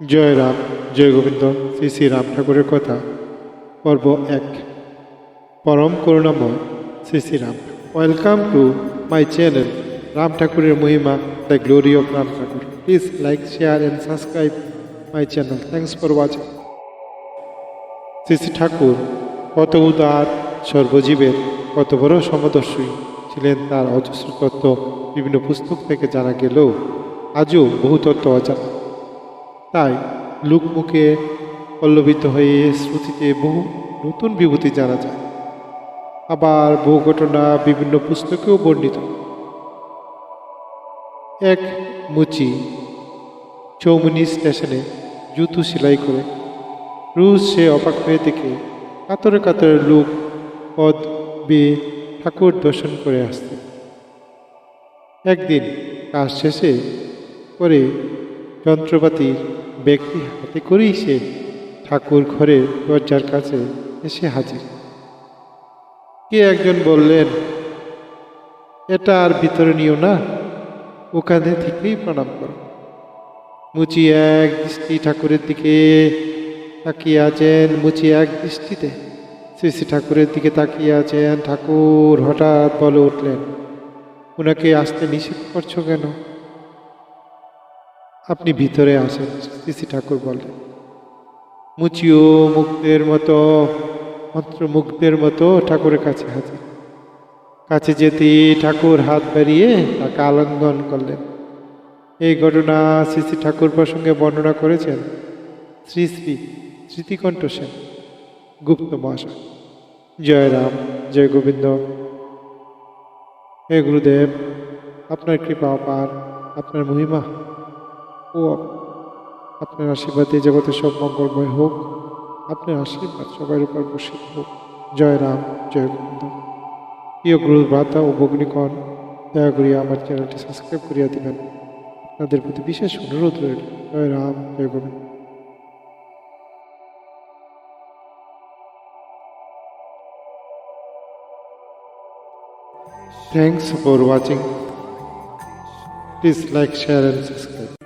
জয় রাম, জয় গোবিন্দ, শ্রী শ্রী রাম ঠাকুরের কথা, পর্ব এক। পরম করুণাময় Shri Shri Ram. Welcome to my channel Ram ঠাকুরের মহিমা the glory of Ram Thakur. Please like share and subscribe my channel thanks for watching Shri Shri Thakur, কত উদার সর্বজীবের, কত বড় সমদর্শী ছিলেন তার অজস্র তত্ত্ব, বিভিন্ন পুস্তক থেকে জানা গেলেও আজও বহু তত্ত্ব অজানা। তাই লোকমুখে পল্লবিত হয়ে শ্রুতিতে বহু নতুন বিভূতি জানা যায়। আবার বহু ঘটনা বিভিন্ন পুস্তকেও বর্ণিত। এক মুচি চৌমনি স্টেশনে জুতো সেলাই করে রোজ সে অবাক হয়ে দেখে কাতরে কাতরে লোক পদ বেয়ে ঠাকুর দর্শন করে আসছে। একদিন কাজ শেষে করে যন্ত্রপাতির ব্যক্তি হাতে করেই সে ঠাকুর ঘরের দরজার কাছে এসে হাজির। কে একজন বললেন, এটা আর ভিতরে নিও না, ওখানে থেকেই প্রণাম করো। মুচি এক দৃষ্টি ঠাকুরের দিকে তাকিয়ে আছেন, মুচি এক দৃষ্টিতে শ্রী শ্রী ঠাকুরের দিকে তাকিয়ে আছেন। ঠাকুর হঠাৎ বলে উঠলেন, ওনাকে আসতে নিষেধ করছ কেন? আপনি ভিতরে আসেন শ্রী ঠাকুর বললেন মুচিও মুক্তের মতো, মন্ত্রমুগ্ধের মতো ঠাকুরের কাছে হাজির। কাছে যেতে ঠাকুর হাত বাড়িয়ে তাকে আলিঙ্গন করলেন। এই ঘটনা শ্রী শ্রী ঠাকুর প্রসঙ্গে বর্ণনা করেছেন শ্রী শ্রী স্মৃতিকণ্ঠ সেন, গুপ্ত মহাশয়। জয় রাম, জয় গোবিন্দ। হে গুরুদেব, আপনার কৃপা অপার, আপনার মহিমা। ও আপনার আশীর্বাদে জগতে সব মঙ্গলময় হোক। আপনার আশীর্বাদ সবার উপর বসিত হোক। জয় রাম জয় গোবিন্দ। প্রিয় গুরু ভ্রাতা ও ভগ্নিকণ দয়া করিয়া আমার চ্যানেলটি সাবস্ক্রাইব করিয়া দিবেন। আপনাদের প্রতি বিশেষ অনুরোধ রইল। জয় রাম জয় Govinda. Thanks for watching. Please like, share and subscribe.